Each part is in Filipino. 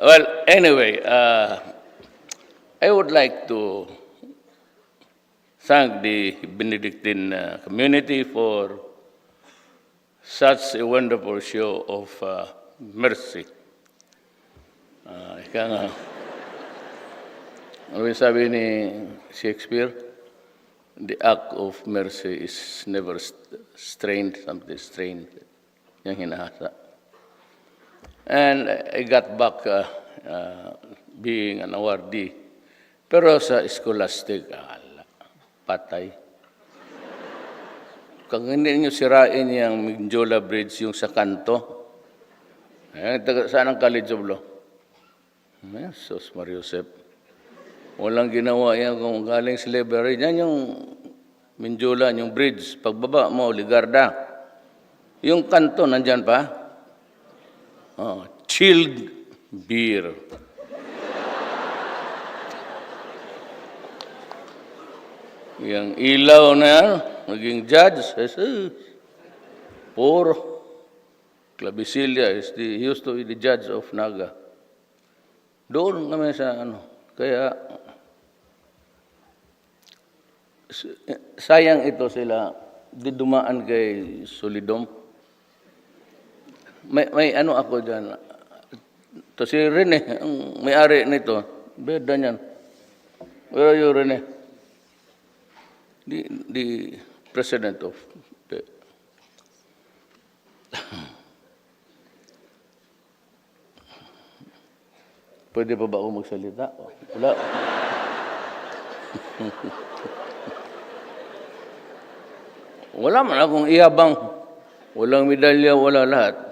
Well, anyway, uh, I would like to thank the Benedictine uh, community for such a wonderful show of uh, mercy. Uh, ika nga, ano yung sabi ni Shakespeare? The act of mercy is never st- strained, something strained. Yung hinahasa. And I got back uh, uh, being an awardee. Pero sa scholastic, ala, patay. Kung hindi niyo sirain yung Mindiola Bridge, yung sa kanto, eh, saan ang College of Law? Eh, Sos Mariusep. Walang ginawa yan kung galing slavery. Yan yung Mindiola, yung bridge. Pagbaba mo, Ligarda. Yung kanto, nandyan pa? Oh, chilled beer. Yung ilaw na yan, naging judge. Jesus. Puro. Clavicelia is the, he used to be the judge of Naga. Doon kami sa ano. Kaya, sayang ito sila. Di dumaan kay Solidom. May, may ano ako dyan. Ito si Rene, ang may-ari nito. Beda niyan. Where are you, Rene? The, the president of the... Pwede pa ba ako magsalita? Wala. Wala man akong iyabang. Walang medalya, wala lahat.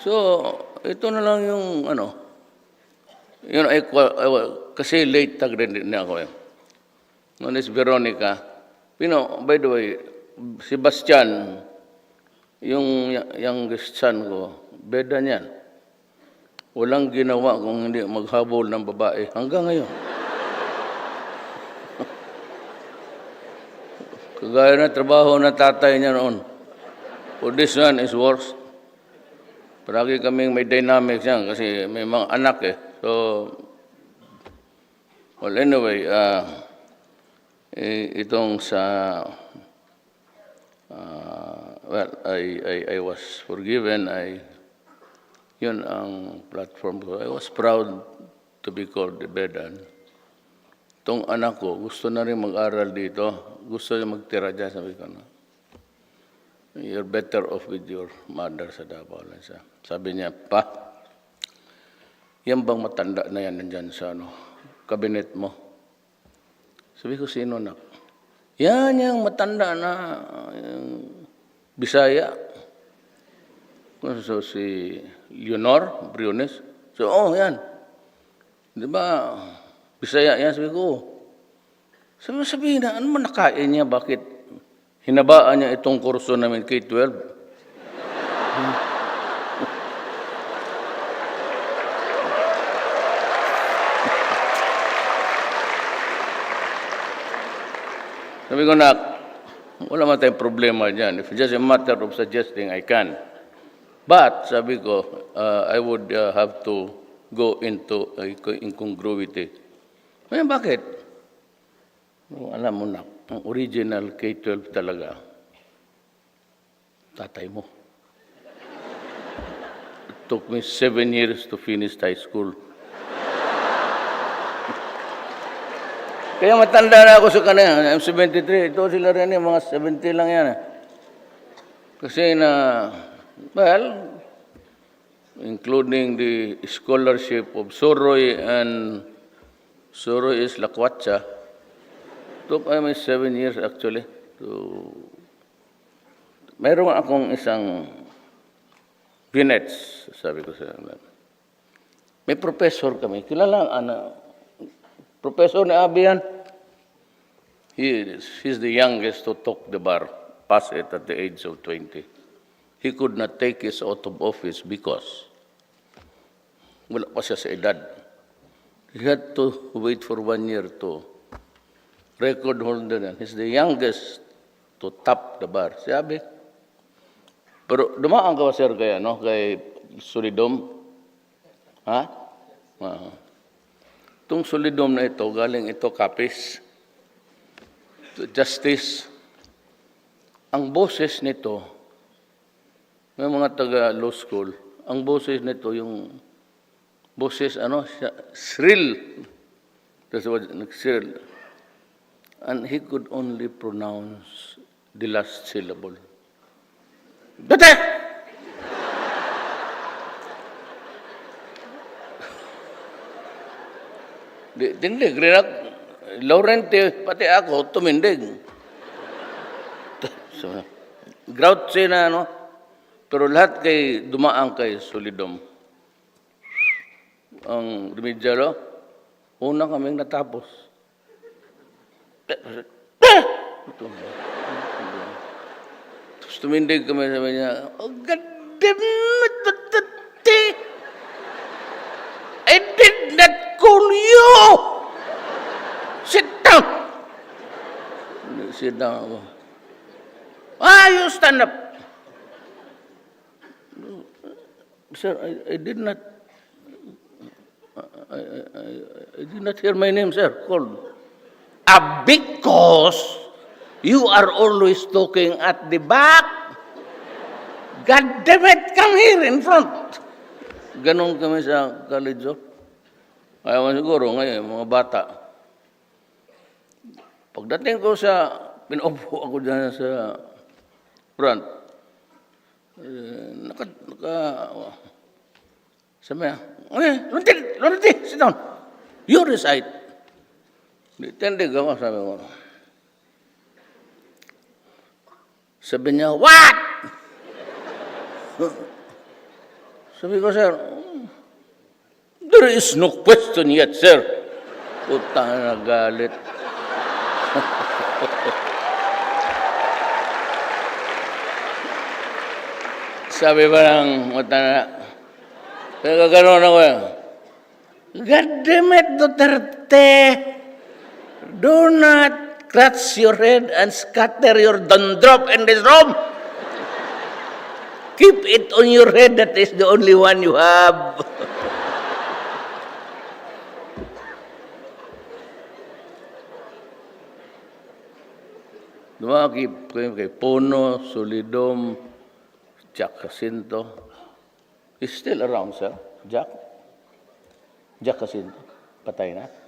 So, ito na lang yung ano. Yun, ay, kasi late tag rin din ako eh. Noon is Veronica. Pino, by the way, Sebastian, yung y- youngest son ko, beda niyan. Walang ginawa kung hindi maghabol ng babae hanggang ngayon. Kagaya na trabaho na tatay niya noon. For this one is worse. Paragi kaming may dynamics yan kasi may mga anak eh. So, well anyway, uh, itong sa, uh, well, I, I, I was forgiven. I, yun ang platform ko. I was proud to be called the Bedan. Itong anak ko, gusto na rin mag-aral dito. Gusto niya magtira dyan, sabi ko na. You're better off with your mother sa Davao siya. Sabi niya, pa, yan bang matanda na yan nandyan sa ano, kabinet mo? Sabi ko, sino nak? Yan yung matanda na yung Bisaya. So, si Leonor Briones. So, oh, yan. Di ba, Bisaya yan. Sabi ko, oh. Sabi sabihin na, ano man nakain niya? Bakit hinabaan niya itong kurso namin K-12? Sabi ko na, wala man tayong problema dyan. If it's just a matter of suggesting, I can. But, sabi ko, uh, I would uh, have to go into uh, incongruity. Ngayon, bakit? Alam mo na, ang original K-12 talaga, tatay mo. It took me seven years to finish high school. Kaya matanda na ako sa kanila. I'm 73. Ito sila rin, eh, mga 70 lang yan. eh. Kasi na, well, including the scholarship of Soroy and Soroy is Lakwatsa, took I seven years actually to Meron akong isang binets, sabi ko sa kanila. May professor kami. Kilala ang ana, professor na Abi yan. He is, he's the youngest to talk the bar, pass it at the age of 20. He could not take his oath of office because wala pa siya sa edad. He had to wait for one year to record holder yan. He's the youngest to top the bar. Sabi. Pero dumaan ka ba, sir, kay, ano, kay Solidom? Ha? Ah. Itong solidum na ito, galing ito kapis. Justice. Ang boses nito, may mga taga law school, ang boses nito yung boses ano, siya, shrill. That's what, shrill. And he could only pronounce the last syllable. Di, tindig. Rinak, Laurente, pati ako, tumindig. So, grouchy na, ano? Pero lahat kay dumaan kay Solidom. Ang remedialo, una kaming natapos. Tapos tumindig kami, sabi niya, oh, God damn it, batati! I did not call you! Sit down! Sit down ako. Ah, you stand up. Sir, I, I did not, I, I, I, I did not hear my name, sir, called. Ah, because you are always talking at the back. God damn it, come here in front. Ganon kami sa college, oh. Ayaw mo siguro ngayon, mga bata. Pagdating ko sa, pinupo ako dyan sa front. Eh, naka, naka, sabi niya, okay, Lunti, Lunti, sit down. You recite. Di tindig ako, sabi ko. Sabi niya, what? sabi ko, sir, there is no question yet, sir. Puta na galit. Sabi ba ng matanda, kaya gano'n ako, God damn it, Duterte! Do not scratch your head and scatter your dandruff in this room! Keep it on your head, that is the only one you have. Dumaki kay, kay Pono, Solidom, Jack Jacinto. He's still around, sir. Jack? Jack Jacinto. Patay na.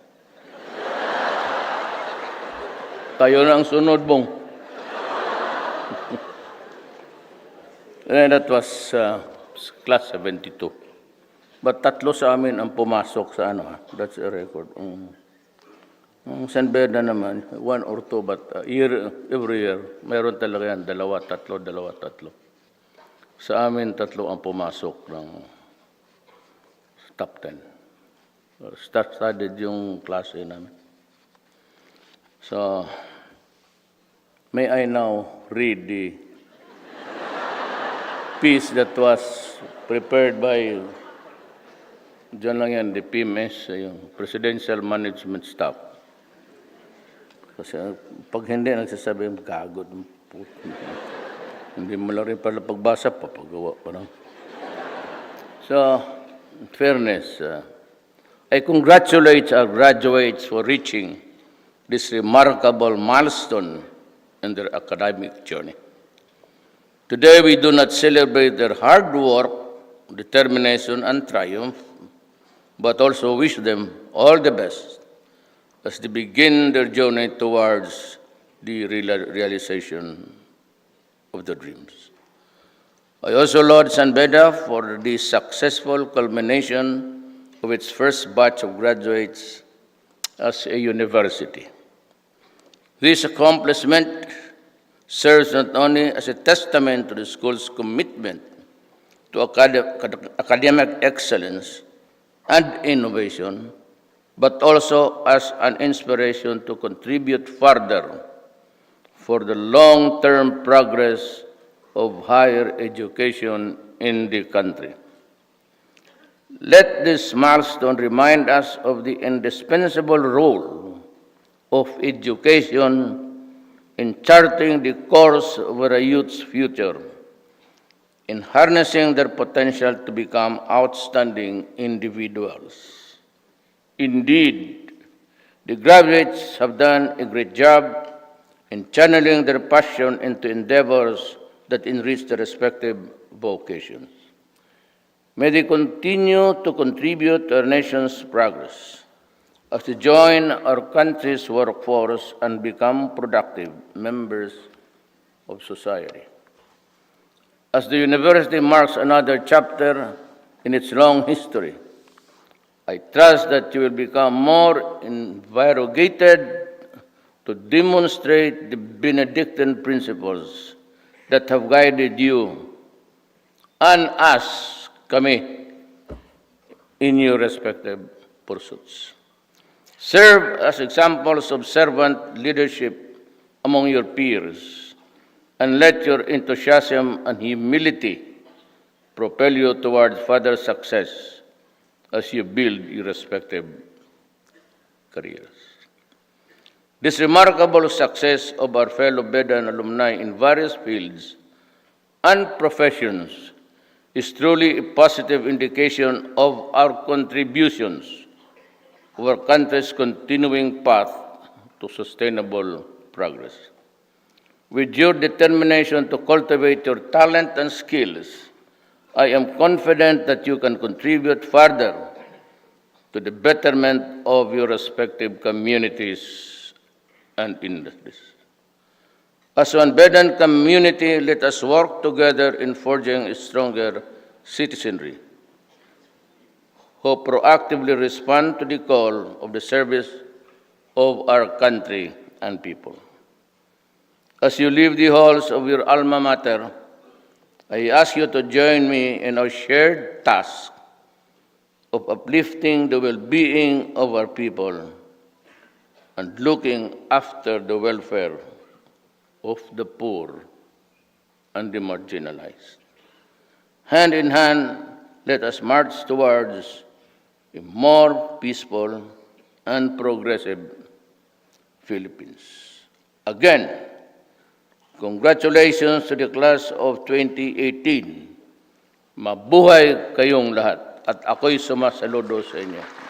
Tayo na ang sunod, Bong. And that was uh, class 72. But tatlo sa amin ang pumasok sa ano, ah. that's a record. Um, ang San Beda naman, one or two, but uh, year, every year, mayroon talaga yan, dalawa, tatlo, dalawa, tatlo. Sa amin, tatlo ang pumasok ng top 10. Uh, Star-studded yung klase namin. So, may I now read the piece that was prepared by Diyan lang yan, the PMS, yung Presidential Management Staff. Kasi uh, pag hindi, nagsasabi, gagod. Hindi mo lang rin pala pagbasa, papagawa pa lang. So, in fairness, uh, I congratulate our graduates for reaching this remarkable milestone in their academic journey. Today, we do not celebrate their hard work, determination, and triumph, but also wish them all the best as they begin their journey towards the real- realization of their dreams. I also laud San Beda for the successful culmination of its first batch of graduates as a university. This accomplishment serves not only as a testament to the school's commitment to acad- academic excellence and innovation, but also as an inspiration to contribute further for the long-term progress of higher education in the country. Let this milestone remind us of the indispensable role of education in charting the course of a youth's future, in harnessing their potential to become outstanding individuals. Indeed, the graduates have done a great job in channeling their passion into endeavors that enrich their respective vocations. May they continue to contribute to our nation's progress as to join our country's workforce and become productive members of society. As the university marks another chapter in its long history, I trust that you will become more invigorated to demonstrate the Benedictine principles that have guided you and us, kami, in your respective pursuits. Serve as examples of servant leadership among your peers, and let your enthusiasm and humility propel you towards further success as you build your respective careers. This remarkable success of our fellow Bedan alumni in various fields and professions is truly a positive indication of our contributions our country's continuing path to sustainable progress. With your determination to cultivate your talent and skills, I am confident that you can contribute further to the betterment of your respective communities and industries. As one Bedan community, let us work together in forging a stronger citizenry who proactively respond to the call of the service of our country and people. As you leave the halls of your alma mater, I ask you to join me in our shared task of uplifting the well-being of our people and looking after the welfare of the poor and the marginalized. Hand in hand, let us march towards more peaceful and progressive Philippines. Again, congratulations to the class of 2018. Mabuhay kayong lahat at ako'y sumasaludo sa inyo.